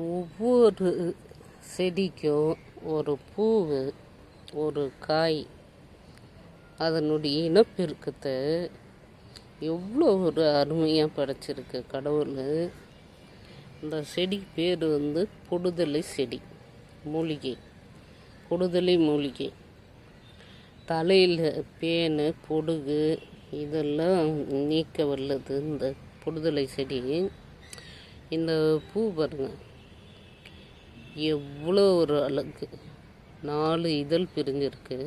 ஒவ்வொரு செடிக்கும் ஒரு பூவு ஒரு காய் அதனுடைய இனப்பெருக்கத்தை எவ்வளோ ஒரு அருமையாக படைச்சிருக்கு கடவுள். இந்த செடி பேர் வந்து பொடுதலை செடி மூலிகை பொடுதலை மூலிகை. தலையில் பேனு பொடுகு இதெல்லாம் நீக்க வல்லது இந்த பொடுதலை செடி. இந்த பூ பாருங்கள் எவ்வளோ ஒரு அழகு. நாலு இதழ் பிரிஞ்சிருக்கு.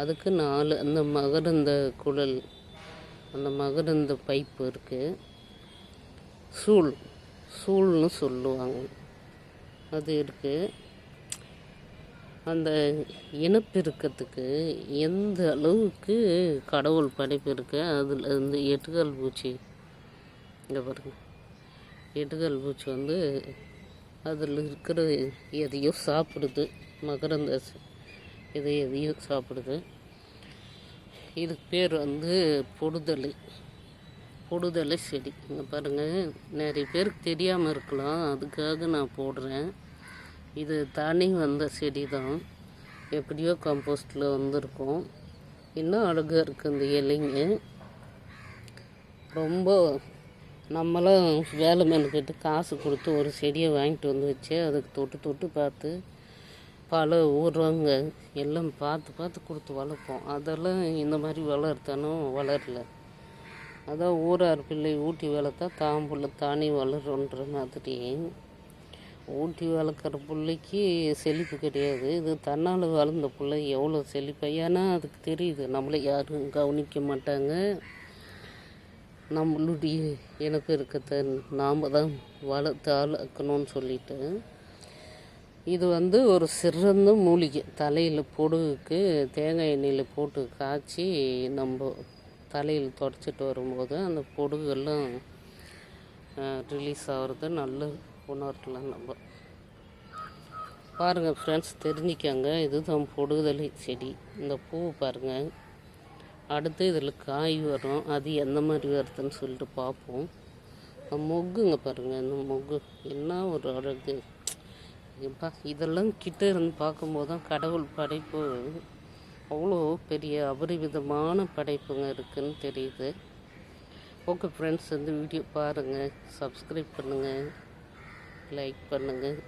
அதுக்கு நாலு அந்த மகரந்த குழல் அந்த மகரந்த பைப்பு இருக்குது சூள் சூள்னு சொல்லுவாங்க. அது இருக்குது அந்த இனப்பெருக்கத்துக்கு எந்த அளவுக்கு கடவுள் படைப்பு இருக்கு அதில் இந்த எட்டுகால் பூச்சி. இங்கே பாருங்கள் எட்டுகால் பூச்சி வந்து அதில் இருக்கிற எதையோ சாப்பிடுது மகரந்த எதை இதை எதையோ சாப்பிடுது. இதுக்கு பேர் வந்து பொடுதலை. பொடுதலை செடி. இங்கே பாருங்கள் நிறைய பேருக்கு தெரியாமல் இருக்கலாம். அதுக்காக நான் போடுறேன். இது தானே வந்த செடி தான். எப்படியோ கம்போஸ்டில் வந்திருக்கும். இன்னும் அழகாக இருக்குது இந்த இலைங்க. ரொம்ப நம்மளும் வேலை மெனக்கிட்டு காசு கொடுத்து ஒரு செடியை வாங்கிட்டு வந்து வச்சு அதுக்கு தொட்டு தொட்டு பார்த்து பல ஊர்வங்க எல்லாம் பார்த்து பார்த்து கொடுத்து வளர்ப்போம். அதெல்லாம் இந்த மாதிரி வளர்த்தானும் வளரல. அதான் ஊரார் பிள்ளை ஊட்டி வளர்த்தா தான் புள்ள தானே வளருன்ற மாதிரி. ஊட்டி வளர்க்குற பிள்ளைக்கு செழிப்பு கிடையாது. இது தன்னால் வளர்ந்த பிள்ளை எவ்வளோ செழிப்பு? ஏன்னா அதுக்கு தெரியுது. நம்மளை யாரும் கவனிக்க மாட்டாங்க. நம்மளுடைய இனப்பெருக்கத்தை நாம் தான் வளர்த்து ஆளாக்கணும்னு சொல்லிட்டு இது வந்து ஒரு சிறந்த மூலிகை. தலையில் பொடுகுக்கு தேங்காய் எண்ணெயில் போட்டு காய்ச்சி நம்ம தலையில் தொடச்சிட்டு வரும்போது அந்த பொடுகெல்லாம் ரிலீஸ் ஆகிறது நல்ல உணரலாம் நம்ம. பாருங்கள் ஃப்ரெண்ட்ஸ் தெரிஞ்சிக்கங்க. இதுதான் பொடுதலை செடி. இந்த பூ பாருங்கள் அடுத்து இதில் காய் வரும். அது எந்த மாதிரி வருதுன்னு சொல்லிட்டு பார்ப்போம். இந்த மொக்குங்க பாருங்கள் இந்த மொக்கு. என்ன ஒரு அழகு. எப்பா இதெல்லாம் கிட்ட இருந்து பார்க்கும்போது தான் கடவுள் படைப்பு. அவ்வளோ பெரிய அபரிவிதமான படைப்புங்க இருக்குன்னு தெரியுது. ஓகே ஃப்ரெண்ட்ஸ் வந்து வீடியோ பாருங்கள் சப்ஸ்கிரைப் பண்ணுங்கள் லைக் பண்ணுங்கள்